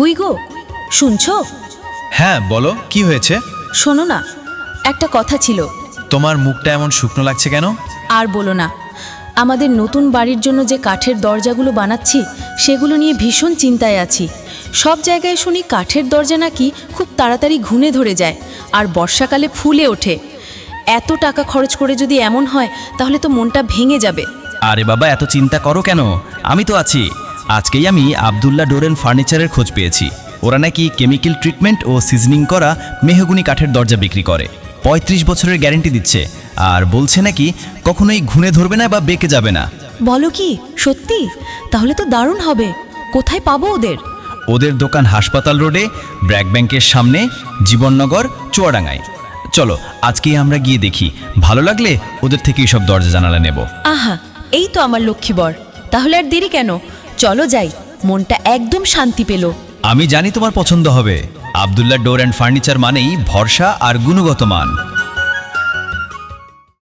কই গো? শুনছো? হ্যাঁ বলো কি হয়েছে? শোনো না একটা কথা ছিল। তোমার মুখটা এমন শুকনো লাগছে কেন? আর বলো না আমাদের নতুন বাড়ির জন্য যে কাঠের দরজাগুলো বানাচ্ছি সেগুলো নিয়ে ভীষণ চিন্তায় আছি। সব জায়গায় শুনি কাঠের দরজা নাকি খুব তাড়াতাড়ি ঘুনে ধরে যায় আর বর্ষাকালে ফুলে ওঠে। এত টাকা খরচ করে যদি এমন হয় তাহলে তো মনটা ভেঙে যাবে। আরে বাবা এত চিন্তা করো কেন? আমি তো আছি। আজকেই আমি আবদুল্লাহ ডোরেন ফার্নিচারের খোঁজ পেয়েছি। ওরা নাকি কেমিক্যাল ট্রিটমেন্ট ও সিজনিং করা মেহগুনি কাঠের দরজা বিক্রি করে। পঁয়ত্রিশ বছরের গ্যারেন্টি দিচ্ছে। আর বলছে নাকি কখনোই ঘুনে ধরবে না বা বেঁকে যাবে না। বলো কি? সত্যি? তাহলে তো দারুণ হবে। কোথায় পাবো ওদের? ওদের দোকান হাসপাতাল রোডে ব্র্যাক ব্যাংকের সামনে জীবননগর চুয়াডাঙ্গায়। চলো আজকেই আমরা গিয়ে দেখি। ভালো লাগলে ওদের থেকে সব দরজা জানালা নেব। আহা এই তো আমার লক্ষ্মীবর। তাহলে আর দেরি কেন? চলো যাই। মনটা একদম শান্তি পেল। আমি জানি তোমার পছন্দ হবে। আবদুল্লাহ ডোর অ্যান্ড ফার্নিচার মানেই ভরসা আর গুণগত মান।